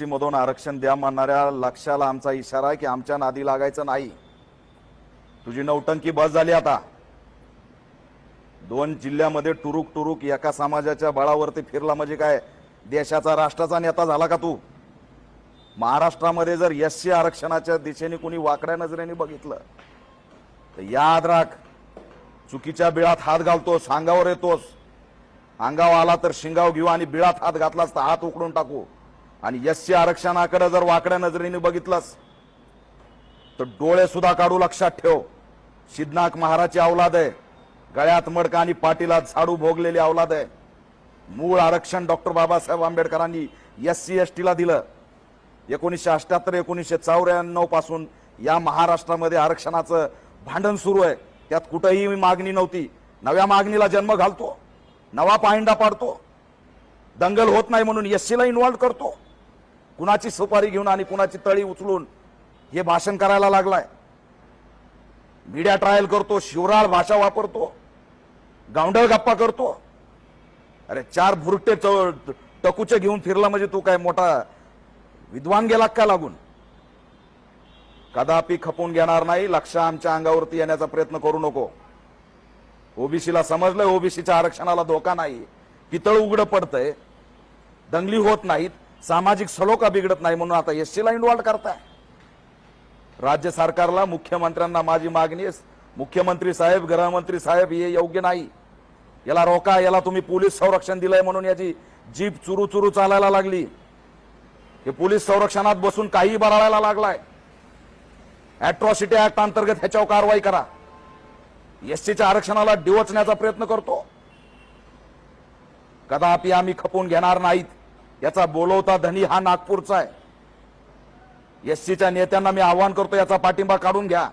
SC मधून आरक्षण द्या म्हणणाऱ्या लक्षाला आमचा इशारा आहे की आमच्या नादी लागायचं नाही. तुझी नौटंकी बस झाली आता. दोन जिल्ह्यामध्ये टुरुक टुरुक एका समाजाच्या बळावरती फिरला म्हणजे काय? देशाचा राष्ट्राचा नेता झाला का तू? महाराष्ट्रामध्ये जर एससी आरक्षणाच्या दिशेने कुणी वाकड्या नजरेने बघितलं तर याद राख चुकीच्या बिळात हात घालतोस अंगावर येतोस. अंगावर आला तर शिंगाव घेऊ आणि बिळात हात घातलास तर हात उकडून टाकू. आणि एस सी आरक्षणाकडे जर वाकड्या नजरेने बघितलंस तर डोळे सुद्धा काढू लक्षात ठेव. शिदनाक महाराजची अवलाद आहे. गळ्यात मडका आणि पाटीला झाडू भोगलेली अवलाद आहे. मूळ आरक्षण डॉक्टर बाबासाहेब आंबेडकरांनी एस सी एस टीला दिलं. एकोणीसशे अठ्याहत्तर एकोणीसशे चौऱ्याण्णवपासून या महाराष्ट्रामध्ये आरक्षणाचं भांडण सुरू आहे. त्यात कुठंही मागणी नव्हती. नव्या मागणीला जन्म घालतो. नवा पाहिंडा पाडतो. दंगल होत नाही म्हणून एस सीला इन्व्हॉल्व्ह करतो. कुणाची सुपारी घेऊन आणि कुणाची तळी उचलून हे भाषण करायला लागलाय. मीडिया ट्रायल करतो शिवराळ भाषा वापरतो गावंडळ गप्पा करतो. अरे चार भुरटे टकूचे घेऊन फिरला म्हणजे तू काय मोठा विद्वान गेला का लागून? कदापि खपून घेणार नाही लक्ष आमच्या अंगावरती येण्याचा प्रयत्न करू नको. ओबीसीला समजलंय ओबीसीच्या आरक्षणाला धोका नाही. पितळ उघडं पडतंय. दंगली होत नाहीत. सामाजिक सलोखा बिघडत नाही म्हणून आता एस ला इन्व्हॉल्व करताय. राज्य सरकारला मुख्यमंत्र्यांना माझी मागणी मुख्यमंत्री साहेब गृहमंत्री साहेब हे योग्य नाही. याला रोका याला तुम्ही पोलीस संरक्षण दिलंय म्हणून याची जीप चुरू चुरू चालायला लागली. हे पोलीस संरक्षणात बसून काही बराळायला लागलाय. अॅट्रॉसिटी ऍक्ट अंतर्गत ह्याच्यावर कारवाई करा. एसटीच्या आरक्षणाला डिवचण्याचा प्रयत्न करतो. कदापि आम्ही खपून घेणार नाहीत. याचा बोलवता धनी हा नागपूरचा आहे. एससीच्या नेत्यांना मी आवाहन करतो याचा पाठिंबा काढून घ्या.